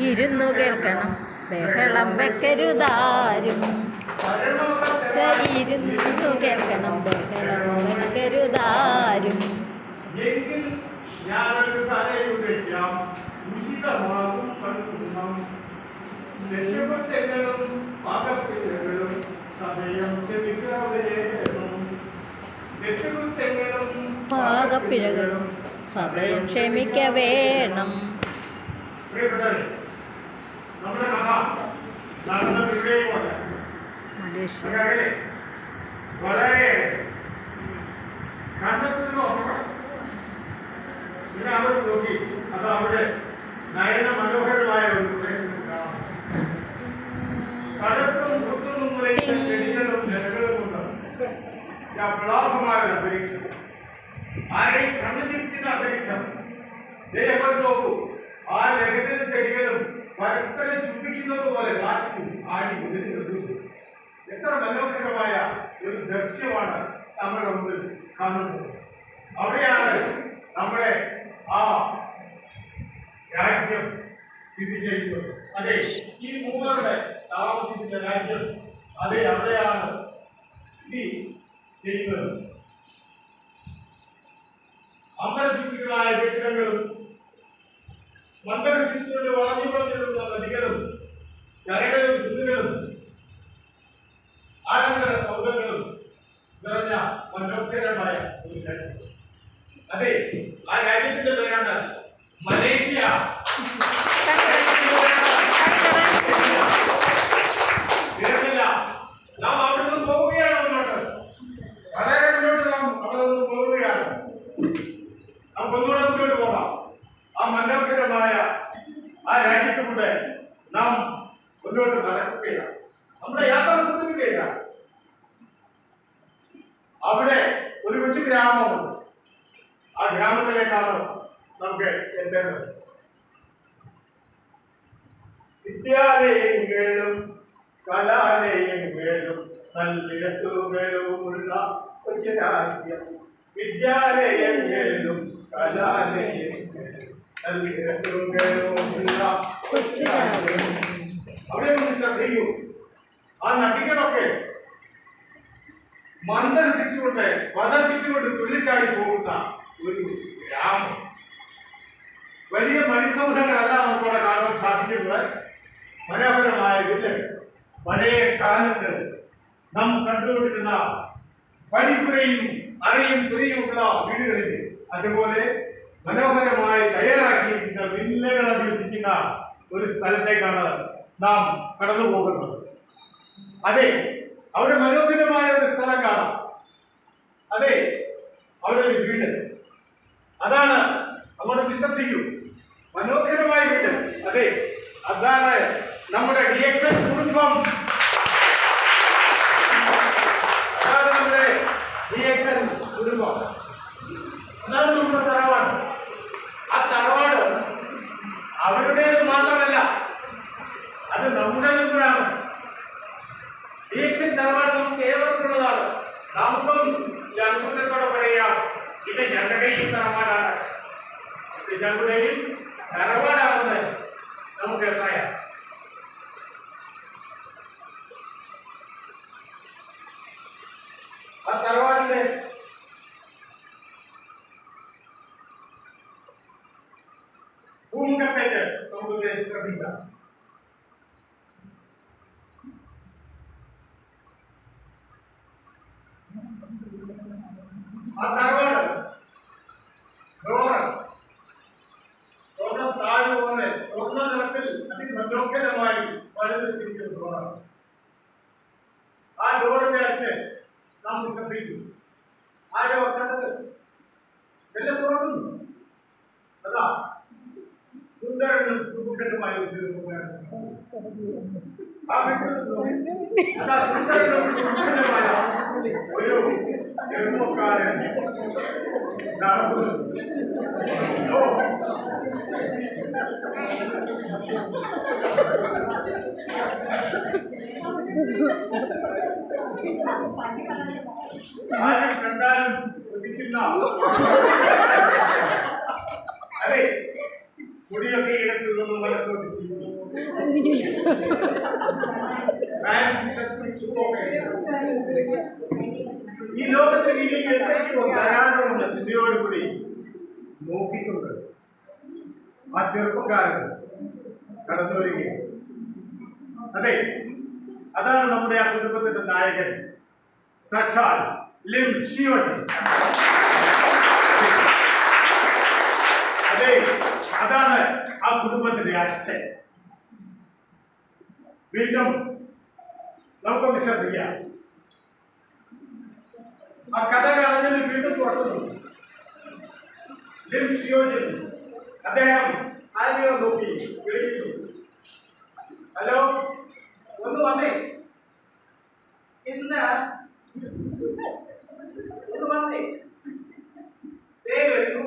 ഇരുന്നു കേൾക്കണം. ബഹളം വെക്കരുതാരും. ഇരുന്നു കേൾക്കണം. ബഹളം വെക്കരുതാരും. ഉചിതമാകും തെറ്റുകുറ്റങ്ങളും സമയം ക്ഷമിക്കാവേണം തെറ്റുകുറ്റങ്ങളും പാകപ്പിഴകളും സദയം ക്ഷമിക്ക വേണം വളരെ പിന്നെ അവിടെ നോക്കി. അത് അവിടെ നയന മനോഹരമായ ഒരു പ്രദേശത്ത് കാണാം. തടത്തും കുത്തും ചെടികളും ജനങ്ങളും കൊണ്ട്. അപ്ലാഭമായ ഒരു അന്തരീക്ഷം. ആരെയും കണ്ണു തിരിക്കുന്ന അന്തരീക്ഷം ദൈവം നോക്കൂ. ആ ലഹരികളും ചെടികളും പരസ്പരം ചുംബിക്കുന്നത് പോലെ കാറ്റും ആടി ഉദിക്കുന്നത് എത്ര മനോഹരമായ ഒരു ദൃശ്യമാണ് നമ്മുടെ മുമ്പിൽ കാണുന്നത്. അവിടെയാണ് നമ്മുടെ ആ രാജ്യം സ്ഥിതി ചെയ്യുന്നത്. അതെ ഈ മൂവരുടെ താമസിക്കുന്ന രാജ്യം അതെ അവിടെയാണ് സ്ഥിതി ചെയ്യുന്നത്. അന്തർചുറ്റികളായ കെട്ടിടങ്ങളും മന്ദരസിച്ചുകൊണ്ട് വളഞ്ഞു വളഞ്ഞിട്ടുള്ള നദികളും കരകളും കുന്നുകളും ആഡംബര സൗദങ്ങളും നിറഞ്ഞ മനോഹരമായ ഒരു രാജ്യം അതെ ആ രാജ്യത്തിന്റെ പേരാണ് മലേഷ്യ. നാം അവിടെ നിന്ന് പോവുകയാണ് മുന്നോട്ട് വളരെ മുന്നോട്ട് നാം അവിടെ നിന്ന് പോവുകയാണ് നമുക്ക് പോകാം ആ മനോഹരമായ ആ രാജ്യത്തിലൂടെ നാം മുന്നോട്ട് നടക്കുകയാണ്. നമ്മുടെ യാത്ര തുടരുകയാണ് അവിടെ ഒരു കൊച്ചു ഗ്രാമമുണ്ട്. ആ ഗ്രാമത്തിലേക്കാണ് നമുക്ക് എത്തേണ്ടത്. വിദ്യാലയങ്ങളും കലാലയങ്ങളും നല്ലിടത്തുകളുമുള്ള കൊച്ചു രാജ്യം. വിദ്യാലയങ്ങളും അവിടെ ഒന്ന് ശ്രദ്ധിക്കൂ ആ നദികളൊക്കെ മന്ദരസിച്ചുകൊണ്ട് പതപ്പിച്ചുകൊണ്ട് തുള്ളിച്ചാടി പോകുന്ന ഒരു ഗ്രാമം വലിയ മണിസൗധങ്ങളല്ല നമുക്കവിടെ കാണാൻ സാധിക്കുന്നത് മനോഹരമായ വില്ല് പഴയ കാലത്ത് നാം കണ്ടുകൊണ്ടിരുന്ന പടിപ്പുരയും അറയും പുരയുമുള്ള വീടുകളിൽ അതുപോലെ മനോഹരമായി തയ്യാറാക്കിയിരിക്കുന്ന വില്ലകൾ അധിവസിക്കുന്ന ഒരു സ്ഥലത്തേക്കാണ് നാം കടന്നു പോകുന്നത്. അതെ അവിടെ മനോഹരമായ ഒരു സ്ഥലം കാണാം. അതെ അവിടെ ഒരു വീട്. അതാണ് അങ്ങോട്ട് ശ്രദ്ധിക്കൂ മനോഹരമായ വീട്. അതെ അതാണ് നമ്മുടെ ഡി എക്സ് കുടുംബം അതാണ് നമ്മുടെ ഡി എക്സ് എൻ കുടുംബം അതാണ് നമ്മുടെ തറവാട്. ആ തറവാട് മാത്രമല്ല അത് നമ്മുടേതും കൂടാണ് ഡീഎക്സിൻ തറവാട് നമുക്ക് ഏവർക്കുള്ളതാണ്. നമുക്കും ചങ്കുറ്റത്തോടെ പറയാം ഇത് ഞങ്ങളുടെയും തറവാടാണ്. ഇത് ഞങ്ങളുടെയും തറവാടാകുന്നത് നമുക്ക് എത്രയാ ആ തറവാടിന്റെ ഭൂമുഖത്തേക്ക് നമുക്ക് ശ്രദ്ധിക്കാം ആ തറവാട് ഡോറ് സ്വർണ താഴ് പോലെ സ്വർണ നിറത്തിൽ അതിമനോഹരമായി പണിതിരിക്കുന്ന ഡോറാണ് ആ ഡോറിന്റെ അടുത്ത് നാം ശ്രദ്ധിക്കും ആരോ കണ്ടത് എല്ലാം തുറന്നു അതാ സുന്ദരനും സുമുഖനുമായ ഒരു ചെറുപ്പക്കാരൻ ആ വീട്ടിൽ അതാ സുന്ദരനും സുമുഖനുമായ ഒരു ചെറുപ്പക്കാരൻ നടന്നു ഓ ആരും കണ്ടാലും കൊതിക്കുന്ന അതെ മുടിയൊക്കെ ഷൂവൊക്കെ ഈ ലോകത്തിൽ ഇനി എന്തൊക്കെയോ ധാരാളമുള്ള ചിന്തയോടുകൂടി നോക്കിക്കൊണ്ട് ആ ചെറുപ്പക്കാരൻ കടന്നു വരികയാണ്. അതെ അതാണ് നമ്മുടെ ആ കുടുംബത്തിന്റെ നായകൻ സാക്ഷാൽ ലിം ശിവജി അതെ അതാണ് ആ കുടുംബത്തിന്റെ അച്ഛൻ. വീണ്ടും നമുക്കൊന്ന് ശ്രദ്ധിക്കാം. ആ കഥ കളഞ്ഞത് വീണ്ടും തുറക്കുന്നു. അദ്ദേഹം ആരെയോ നോക്കി വിളിക്കുന്നു. ഹലോ ഒന്ന് വന്നേ. എന്താ ഒന്ന് വന്നേ ദേ വരുന്നു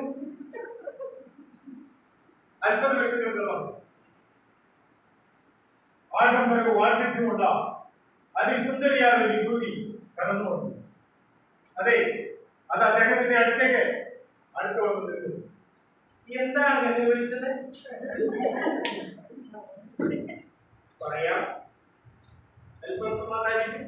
അല്പ നിമിഷങ്ങൾക്ക് വന്നു വാർദ്ധക്യമുള്ള അതിസുന്ദരിയായ ഒരു യുവതി കടന്നു വന്നു. അതെ അത് അദ്ദേഹത്തിന്റെ അടുത്തേക്ക് അടുത്ത് വന്നു നിന്നു. എന്നെ വിളിച്ചത്? പറയാം. അല്പം സമാധാനിക്കും.